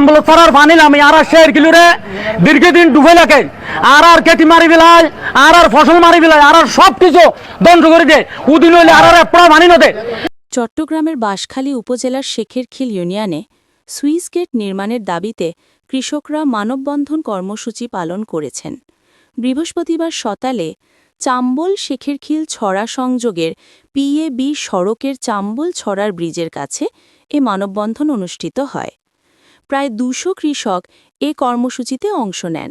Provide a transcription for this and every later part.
চাম্বল ছাড়ার পানি নামি আর শের কিলোরে দীর্ঘদিন ডুবে লাগে। আর আর কেটি মারি বেলায় আর আর ফসল মারি বেলায় আর আর সব কিছু ধ্বংস করে দেয় উদিন হইলে আর আর একটা পানি নদে চট্টগ্রামের বাঁশখালী উপজেলার শেখেরখিল ইউনিয়নে সুইস গেট নির্মাণের দাবিতে কৃষকরা মানববন্ধন কর্মসূচি পালন করেছেন। বৃহস্পতিবার সকালে চাম্বল শেখেরখিল ছড়া সংযোগের পিএ বি সড়কের চাম্বল ছড়ার ব্রিজের কাছে এ মানববন্ধন অনুষ্ঠিত হয়। প্রায় দুশো কৃষক এ কর্মসূচিতে অংশ নেন।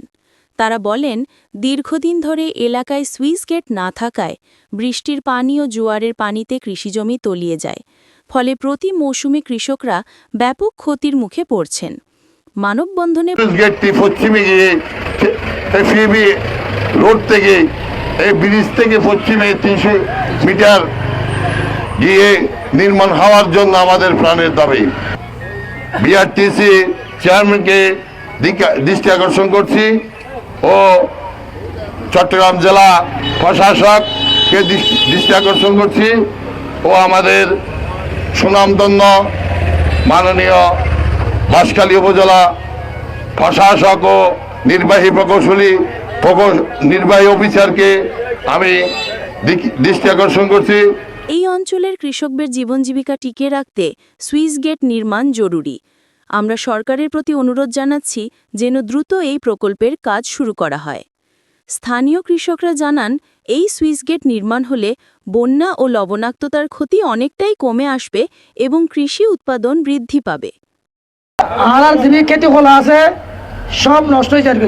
তারা বলেন, দীর্ঘদিন ধরে এলাকায় সুইস গেট না থাকায় বৃষ্টির পানি ও জোয়ারের পানিতে কৃষিজমি তলিয়ে যায়, ফলে প্রতি মৌসুমে কৃষকরা ব্যাপক ক্ষতির মুখে পড়ছেন। মানববন্ধনে রোড থেকে এই ব্রিজ থেকে পশ্চিমে তিনশো মিটার গিয়ে নির্মাণ হওয়ার জন্য আমাদের প্রাণের দাবি। বিআরটিসি চেয়ারম্যানকে দৃষ্টি আকর্ষণ করছি ও চট্টগ্রাম জেলা প্রশাসককে দৃষ্টি- আকর্ষণ করছি ও আমাদের সুনামধন্য মাননীয় বাঁশখালী উপজেলা প্রশাসক ও নির্বাহী প্রকৌশলী প্রকৌ- নির্বাহী অফিসারকে আমি দৃষ্টি আকর্ষণ করছি। এই অঞ্চলের কৃষকদের জীবন জীবিকা টিকিয়ে রাখতে সুইস গেট নির্মাণ জরুরি। আমরা সরকারের প্রতি অনুরোধ জানাচ্ছি যেন দ্রুত এই প্রকল্পের কাজ শুরু করা হয়। স্থানীয় কৃষকরা জানান, এই সুইস গেট নির্মাণ হলে বন্যা ও লবণাক্ততার ক্ষতি অনেকটাই কমে আসবে এবং কৃষি উৎপাদন বৃদ্ধি পাবে। আর আর খেতি খোলা আছে, সব নষ্ট হয়ে যাবে।